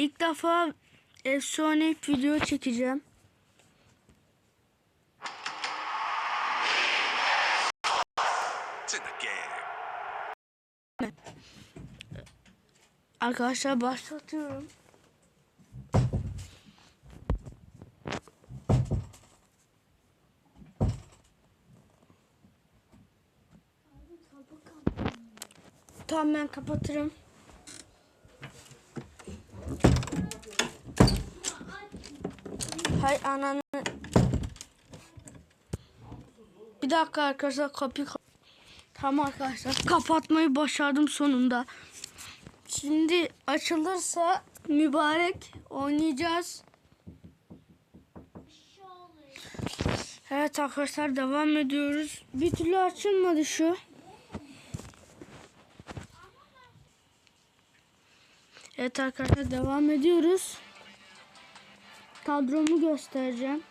İlk defa efsane video çekeceğim. Arkadaşlar başlatıyorum. Tamam ben kapatırım. Hay ananı. Bir dakika arkadaşlar kapıyı kap- Tamam arkadaşlar kapatmayı başardım sonunda. Şimdi açılırsa mübarek oynayacağız. Evet arkadaşlar devam ediyoruz. Bir türlü açılmadı şu. Evet arkadaşlar devam ediyoruz. Kadromu göstereceğim.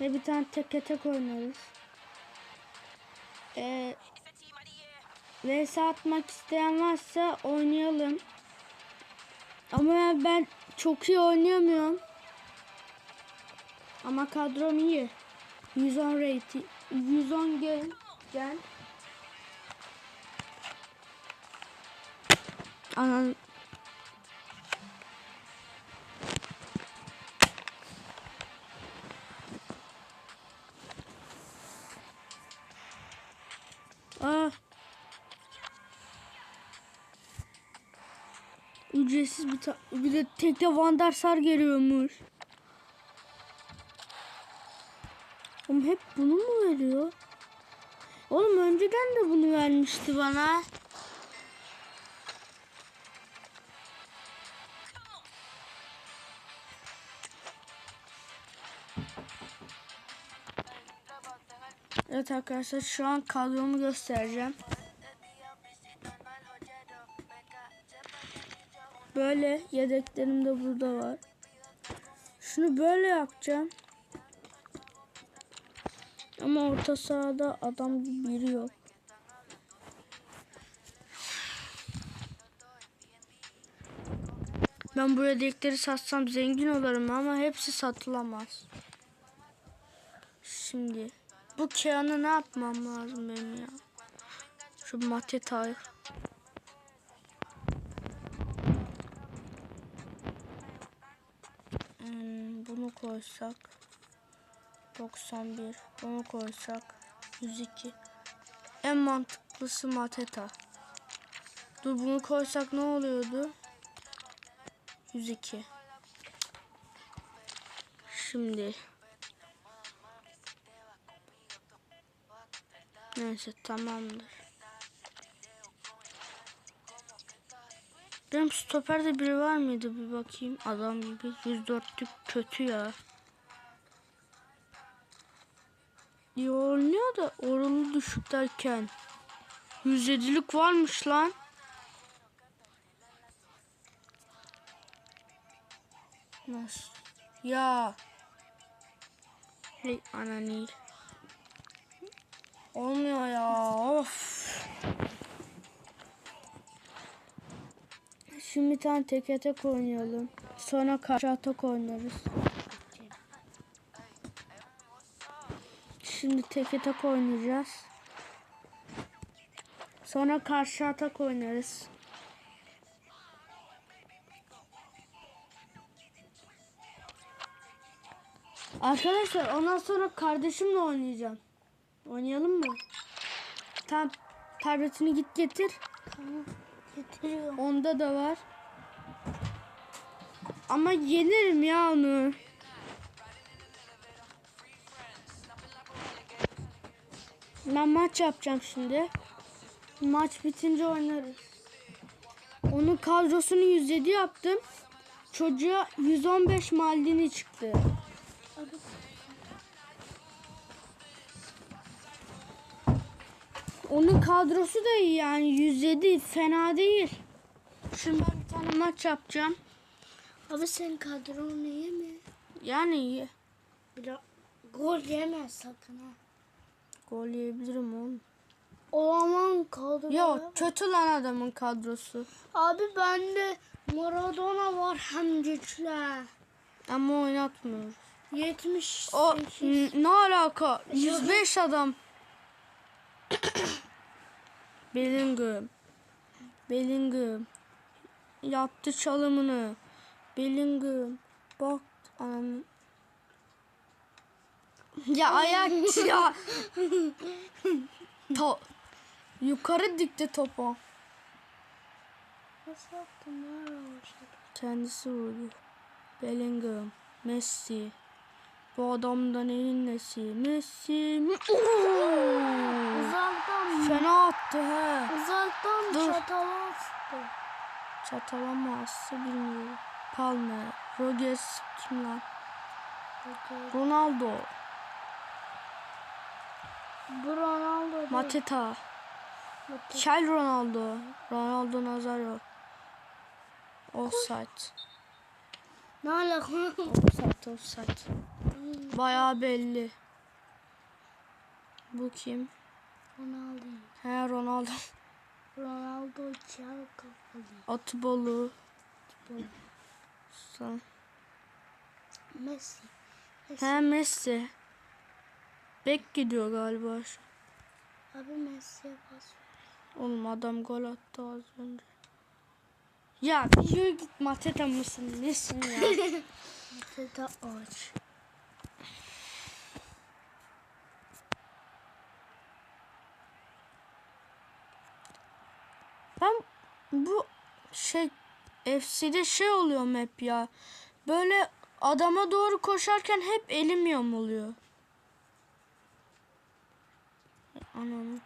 Ve bir tane tek tek oynarız. Ee, VS atmak isteyen varsa oynayalım. Ama ben çok iyi oynayamıyorum. Ama kadrom iyi. 110 rating. 110 gel. Gel. Anan. Ücretsiz bir, bir de tekte Vandarsar geliyormuş. Oğlum hep bunu mu veriyor? Oğlum önceden de bunu vermişti bana. Evet arkadaşlar şu an kadromu göstereceğim. Böyle yedeklerim de burada var. Şunu böyle yapacağım. Ama orta sahada adam biri yok. Ben bu yedekleri satsam zengin olurum ama hepsi satılamaz. Şimdi bu kağını ne yapmam lazım benim ya? Şu. Hmm, bunu koysak? 91 bunu koysak? 102 en mantıklısı Mateta. Dur bunu koysak ne oluyordu? 102 şimdi. Neyse tamamdır benim stoperde biri var mıydı bir bakayım adam gibi 104'lük kötü ya İyi oynuyor da oranı düşük derken 107'lik varmış lan. Nasıl? Ya. Hey anani. Olmuyor ya. Of. Şimdi tane teke tek oynayalım. Sonra karşı atak oynarız. Şimdi teke tek oynayacağız. Sonra karşı atak oynarız. Arkadaşlar ondan sonra kardeşimle oynayacağım. Oynayalım mı? Tamam. Tabletini git getir. Getiriyorum. Onda da var. Ama yenirim ya onu. Ben maç yapacağım şimdi. Maç bitince oynarız. Onun kadrosunu 107 yaptım. Çocuğa 115 Maldini çıktı. Onun kadrosu da iyi yani 107 fena değil. Şimdi ben bir tane maç yapacağım. Abi senin kadron iyi mi? Yani iyi. Biraz gol yeme sakın ha. Gol yiyebilirim oğlum. O zaman kadro. Ya kötü lan adamın kadrosu. Abi bende Maradona var hem güçlü. Ama oynatmıyoruz. 78. O ne alaka? 105 adam. Bellingham. Bellingham. Yaptı çalımını. Bellingham. Bak anam. Ya ayak ya. To Yukarı dikti topu. Nasıl yaptın? Nerede? Kendisi vurdu. Bellingham. Messi. Bu adamda neyin nesi? Messi. Oo! Uzaktan Fena attı he. Uzaktan Dur. çatala attı. Çatalama bilmiyorum. Palme. Rodgers kim lan? Ronaldo. Bu Ronaldo değil. Mateta. Mateta. Kel Ronaldo. Ronaldo Nazario. Offside. Ne alaka? Offside offside. Bayağı belli. Bu kim? Ronaldo. He Ronaldo. Ronaldo çal kafalı. Atbolu. Sen. Messi. Messi. He Messi. Bek gidiyor galiba. şu. Abi Messi'ye pas. Oğlum adam gol attı az önce. Ya bir yürü git Mateta mısın? Nesin ya? Mateta aç. ben bu şey FC'de şey oluyorum hep ya. Böyle adama doğru koşarken hep elim yamuluyor. Anam.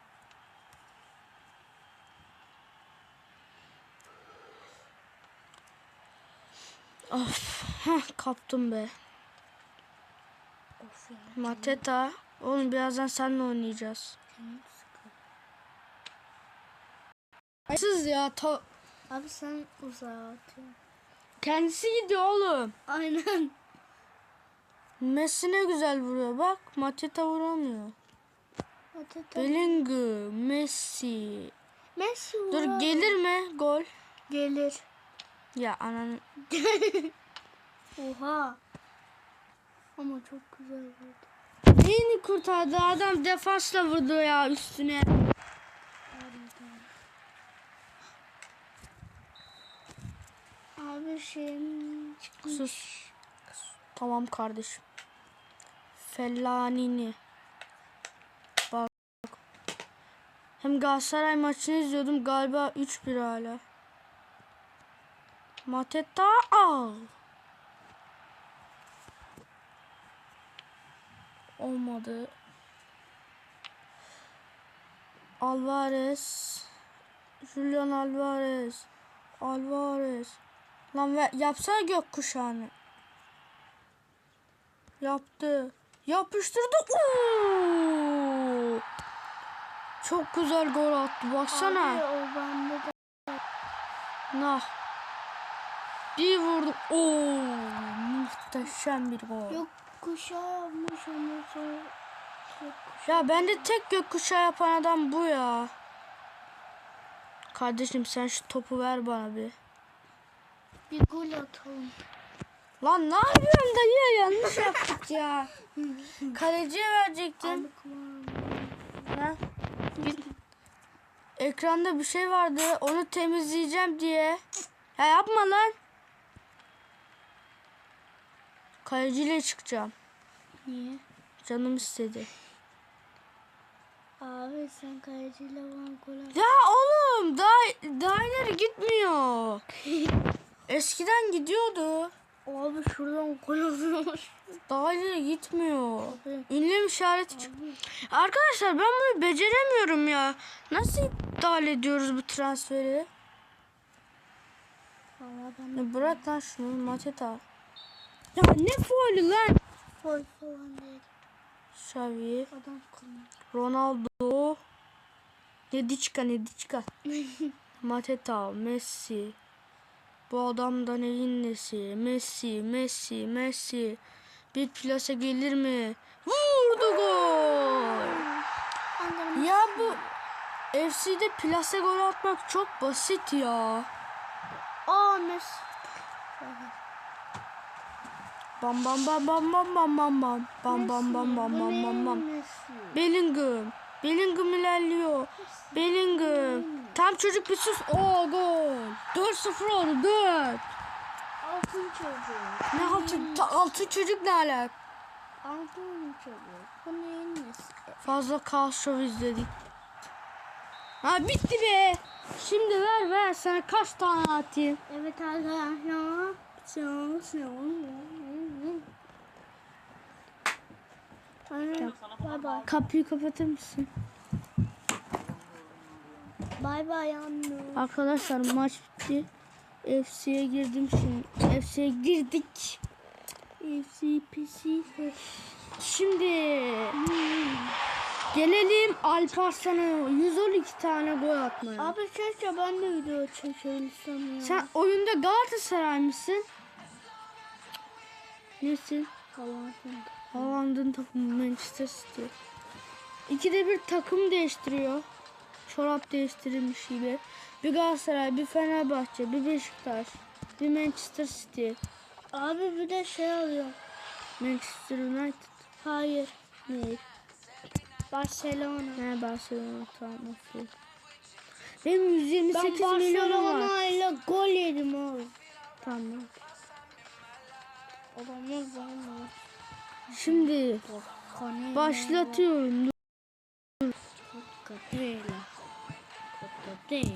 Of, heh, kaptım be. Of. Mateta. Oğlum birazdan seninle oynayacağız. Canım Siz ya ta- Abi sen uzağa atıyorsun. kendisi gidiyor oğlum. Aynen. Messi ne güzel vuruyor bak. Mateta vuramıyor. Mateta. Bellingham, Messi. Messi Dur uzağa- gelir mi gol? Gelir. Ya ananı. Oha. Ama çok güzel vurdu. Neyini kurtardı adam defansla vurdu ya üstüne. Abi şeyim çıkmış. Sus. Tamam kardeşim. Fellanini. Bak. Hem Galatasaray maçını izliyordum galiba 3-1 hala. Mateta al. Olmadı. Alvarez. Julian Alvarez. Alvarez. Lan ver, yapsana gökkuşağını. Yaptı. Yapıştırdı. Oo! Çok güzel gol attı. Baksana. Abi o bende de. Nah. Bir vurdu. Oo! Muhteşem bir gol. Yok kuşağı yapmış ondan sonra. Ya bende tek gökkuşağı yapan adam bu ya. Kardeşim sen şu topu ver bana bir. Bir gol atalım. Lan ne yapıyorsun dayı? Yanlış yaptık ya. Kaleciye kulağım. Ha? Git. Ekranda bir şey vardı. Onu temizleyeceğim diye. Ya yapma lan. Kaleciyle çıkacağım. Niye? Canım istedi. Abi sen kaleciyle bana gol. Ya oğlum daha, daha ileri gitmiyor. Eskiden gidiyordu. Abi şuradan gol atılmış. Daha ileri gitmiyor. Abi. Ünlem işareti çık. Arkadaşlar ben bunu beceremiyorum ya. Nasıl iptal ediyoruz bu transferi? Ya bırak lan şunu Mateta. Ya ne faulü lan? gol falan değil. Xavi. Ronaldo, Nediçka, Nediçka. Mateta, Messi. Bu adamda neyin nesi? Messi, Messi, Messi. Bir plase gelir mi? Vurdu gol. Ya bu FC'de plase gol atmak çok basit ya. Aa Messi. Bam bam bam bam bam bam bam bam. Bam bam bam bam bam bam bam. Bellingham. Bellingham ilerliyor. Bellingham. Tam çocuk bir sus. Oo gol. 4-0 oldu 4. Altın çocuk. Ne altı, ta- altı çocuk ne alak? Altın çocuk. Bu neyin nesi? Fazla kaos şov izledik. Ha bitti be. Şimdi ver ver sana kaç tane atayım. Evet arkadaşlar. Sen sen. Kapıyı kapatır mısın? Bay bay anne. Arkadaşlar maç bitti. FC'ye girdim şimdi. FC'ye girdik. FC PC. Şimdi gelelim Alparslan'a 112 tane gol atmaya. Abi keşke ben de video çekebilsem ya. Sen oyunda Galatasaray mısın? Nesin? Haaland'ın. Haaland'ın takımı Manchester City. İkide bir takım değiştiriyor. Çorap değiştirilmiş gibi. Bir Galatasaray, bir Fenerbahçe, bir Beşiktaş, bir Manchester City, Abi bir de şey alıyor. Manchester United. Hayır. Ne? Barcelona. Ne Barcelona tamam of. Benim Ben 128 milyonum var. Barcelona ile gol yedim abi. Tamam. Adamlar var Şimdi başlatıyorum. Kadela. Kadela.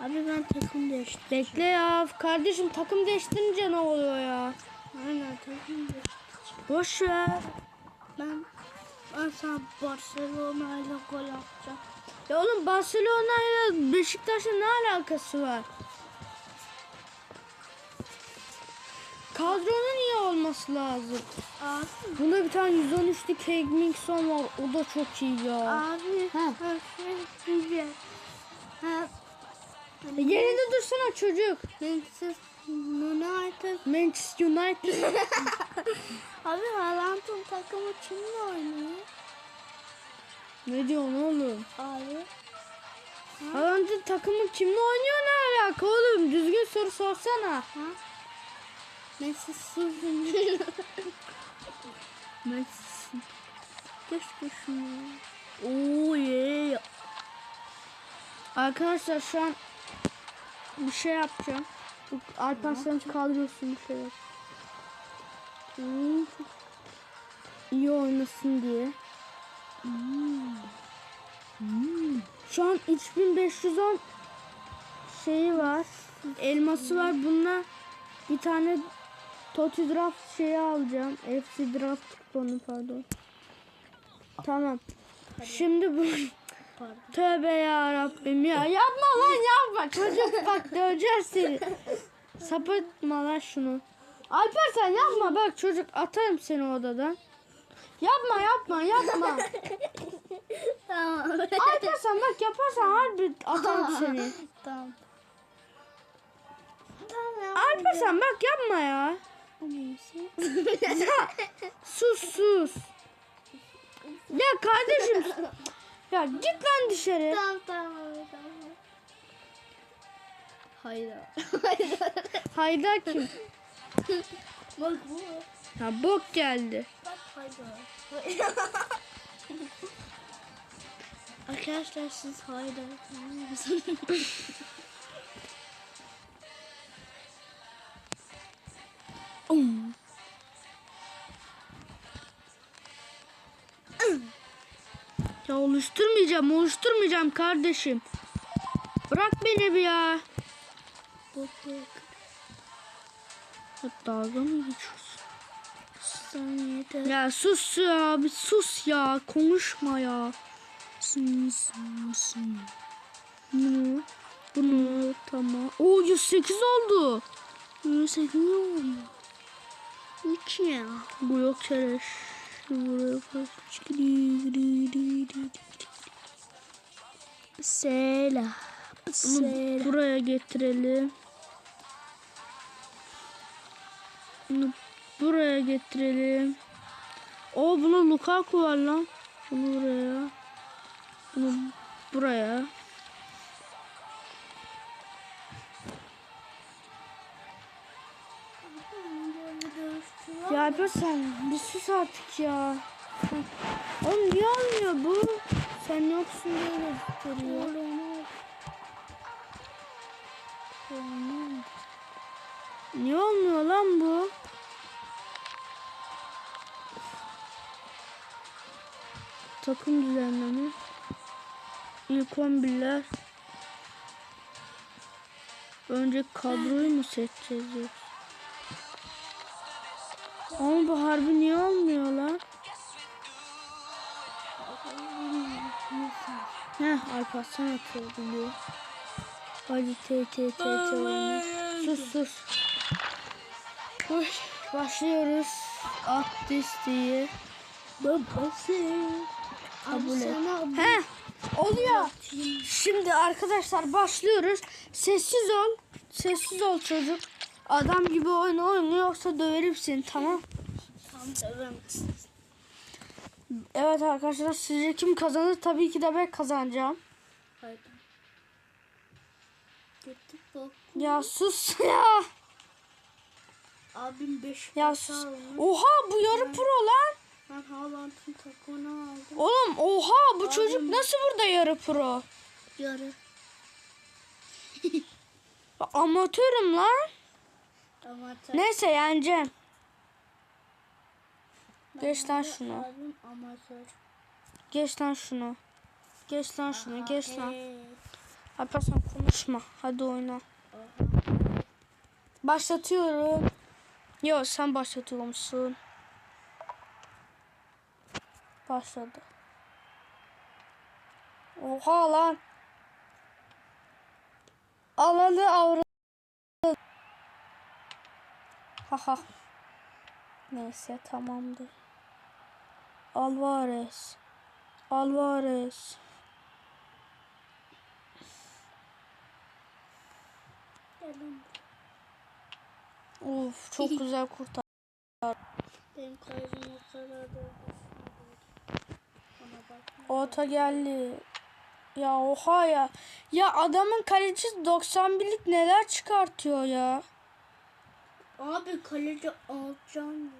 Abi ben takım değiştirdim. Bekle ya. Kardeşim takım değiştirince ne oluyor ya? Aynen takım değiştirdim. Boş ver. Ben ben sana Barcelona ile gol atacağım. Ya oğlum Barcelona ile Beşiktaş'ın ne alakası var? Kadronun iyi olması lazım. Abi. Bunda bir tane 113'lük Hegminson var. O da çok iyi ya. Abi. Ha. Ha. Ha. Yerinde dursana çocuk. Manchester United. Manchester United. Abi Haaland'ın takımı kimle oynuyor? ne diyorsun oğlum? Abi. Haaland'ın takımı kimle oynuyor ne alaka oğlum? Düzgün soru sorsana. Ha? Messi Suzun. Messi. Keşke şunu. Oo yeah. Arkadaşlar şu an bir şey yapacağım. Bu Alparslan'ın kadrosunu şey yap. Hmm, iyi oynasın diye. Hmm. Şu an 3510 şeyi var. Elması var. Bununla bir tane Toti Draft şeyi alacağım. FC Draft kuponu pardon. Tamam. Şimdi bu Pardon. Tövbe ya Rabbim ya. Yapma lan yapma. Çocuk bak döveceğiz seni. Sapıtma lan şunu. Alper sen yapma bak çocuk atarım seni odadan. Yapma yapma yapma. Tamam. Alper sen bak yaparsan harbi atarım seni. tamam. Tamam. Alper sen bak yapma ya. Sus sus. Ya kardeşim. Ya git lan dışarı. Tamam tamam tamam. Hayda. Haydar kim? Bak bu. Ha bok geldi. Bak hayda. Arkadaşlar siz hayda. oluşturmayacağım, oluşturmayacağım kardeşim. Bırak beni bir ya. Ya dalga mı geçiyorsun? Ya sus ya, bir sus ya. Konuşma ya. Sus sus. Bunu, bunu tamam. Oo 108 oldu. 108 oldu. Üç ya. Bu yok çereş. Buraya koy. Sela. Bunu buraya getirelim. Bunu buraya getirelim. O buna Lukaku var lan. Bunu buraya. Bunu buraya. Ya Alper sen bir sus artık ya. Oğlum niye olmuyor bu? Sen yoksun diye gösteriyor. Niye olmuyor lan bu? Takım düzenleme. İlk 11'ler. Önce kadroyu mu seçeceğiz? Ama bu harbi niye olmuyor lan? Heh Alparslan atıyor biliyor. Hadi t t t t. Sus sus. Uy, başlıyoruz. At listeyi. Babası. Kabul et. He oluyor. Şimdi arkadaşlar başlıyoruz. Sessiz ol. Sessiz ol çocuk. Adam gibi oyna oyna yoksa döverim seni tamam. Tam dövemezsin. Evet arkadaşlar sizce kim kazanır? Tabii ki de ben kazanacağım. Haydi. Ya sus ya. Abim 5 Ya sus. Oha bu yarı pro lan. Ben Haaland'ın takımını aldım. Oğlum oha bu çocuk nasıl burada yarı pro? Yarı. Amatörüm lan. Amatör. Neyse yeneceğim. Geç lan şunu. Geç lan şunu. Geç lan şunu. Geç lan. Alparslan konuşma. Hadi oyna. Başlatıyorum. Yo sen başlatıyormuşsun. Başladı. Oha lan. Alanı avradı. Haha. Neyse tamamdır. Alvarez. Alvarez. Gelin. Of çok güzel kurtar. Benim kalecim o kadar da geldi. Ya oha ya. Ya adamın kalecisi 91'lik neler çıkartıyor ya. Abi kaleci alacağım.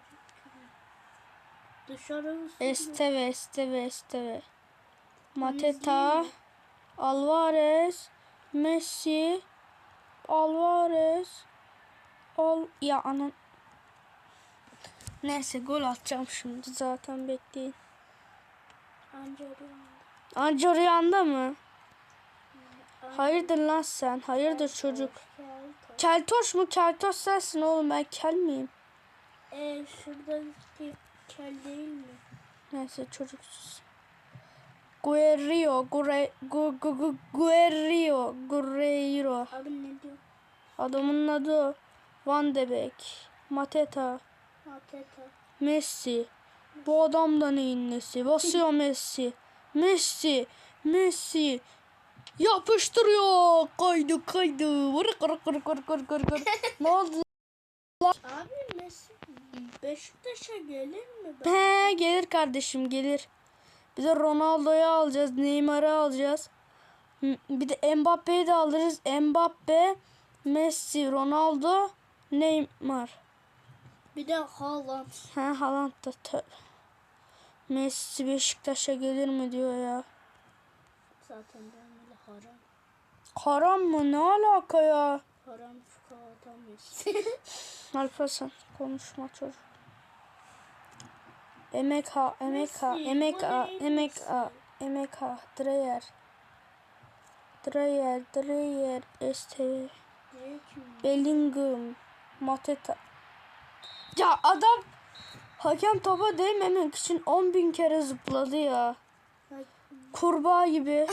Dışarı? Esteve, Esteve, Esteve. Mateta, Alvarez, Messi, Alvarez. Al ya anan. Neyse gol atacağım şimdi zaten bekleyin. Anca arıyorum. Anca rüyanda mı? Hayırdır lan sen? Hayırdır çocuk? Keltoş. Mu? Keltoş sensin oğlum ben kel miyim? Eee şuradaki kel değil mi? Neyse çocuksuz. Guerrero, Gure, gu, gu. Abi ne diyor? Adamın adı Van de Beek, Mateta, Mateta. Messi. Bu adam da neyin nesi? Basıyor Messi. Messi, Messi. Yapıştırıyor. Kaydı kaydı. Vır kır kır kır kır kır kır. ne oldu? Abi Messi Beşiktaş'a gelir mi? Ben? He, gelir kardeşim gelir. Bir de Ronaldo'yu alacağız. Neymar'ı alacağız. Bir de Mbappe'yi de alırız. Mbappe, Messi, Ronaldo, Neymar. Bir de Haaland. He Haaland da tövbe. Messi Beşiktaş'a gelir mi diyor ya. Zaten ben öyle haram. Haram mı? Ne alaka ya? Haram fukara Messi. Alparslan konuşma çocuk. Emek ha, emek ha, emek ha, emek ha, emek ha, Dreyer. Dreyer, Dreyer, ki Bellingham, Mateta. Ya adam hakem topa değmemek için 10 bin kere zıpladı ya. Kurbağa gibi.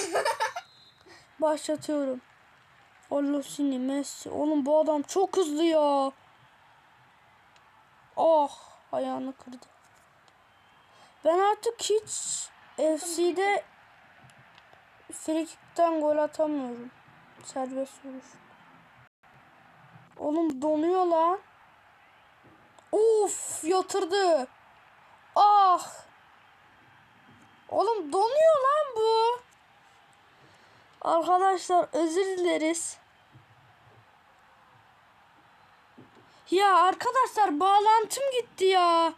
Başlatıyorum. Olosini, Messi. Oğlum bu adam çok hızlı ya. Oh ayağını kırdı. Ben artık hiç FC'de frikikten gol atamıyorum. Serbest vuruş. Oğlum donuyor lan. Of yatırdı. Ah. Oğlum donuyor lan bu. Arkadaşlar özür dileriz. Ya arkadaşlar bağlantım gitti ya.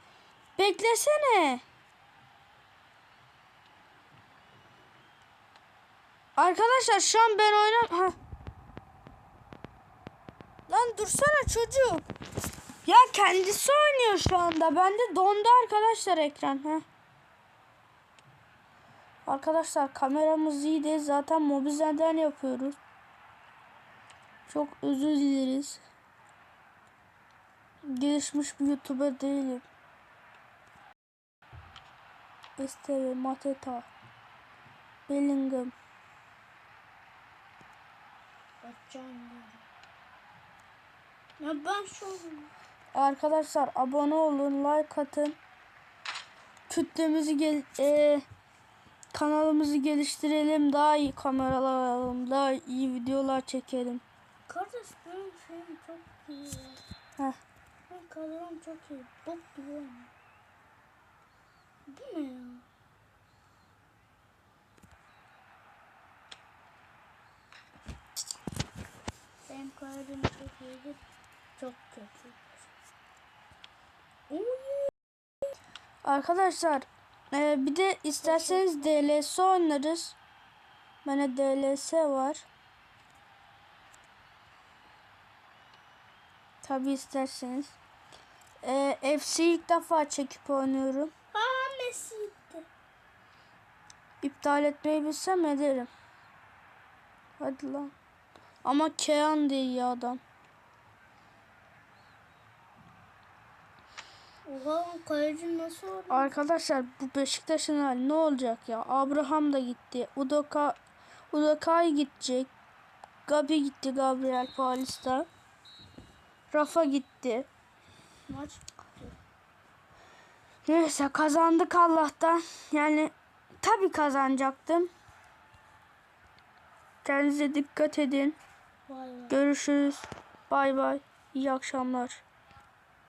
Beklesene. Arkadaşlar şu an ben oynam... Ha. Lan dursana çocuk. Ya kendisi oynuyor şu anda. Bende dondu arkadaşlar ekran. Ha. Arkadaşlar kameramız iyi değil. Zaten Mobizen'den yapıyoruz. Çok özür dileriz. Gelişmiş bir YouTuber değilim. Esteve, Mateta, Bellingham. Ya. Ben şu Arkadaşlar abone olun, like atın. Kütlemizi gel e, kanalımızı geliştirelim, daha iyi kameralar alalım, daha iyi videolar çekelim. kardeş benim şeyim çok iyi. Heh. Benim kameram çok iyi. Bok gibi oynuyor. Bu ne ya? Benim kameram çok iyi. Çok kötü. Arkadaşlar e, bir de isterseniz DLS oynarız. Bende DLS var. Tabi isterseniz. E, FC ilk defa çekip oynuyorum. Aa Messi'ydi. İptal etmeyi bilsem ederim. Hadi lan. Ama Kean ya adam. Oha kaleci nasıl oldu? Arkadaşlar bu Beşiktaş'ın hali ne olacak ya? Abraham da gitti. Udoka Udokay gidecek. Gabi gitti Gabriel Paulista. Rafa gitti. Maç Neyse kazandık Allah'tan. Yani tabi kazanacaktım. Kendinize dikkat edin. vay vay. Görüşürüz. Bay bay. İyi akşamlar.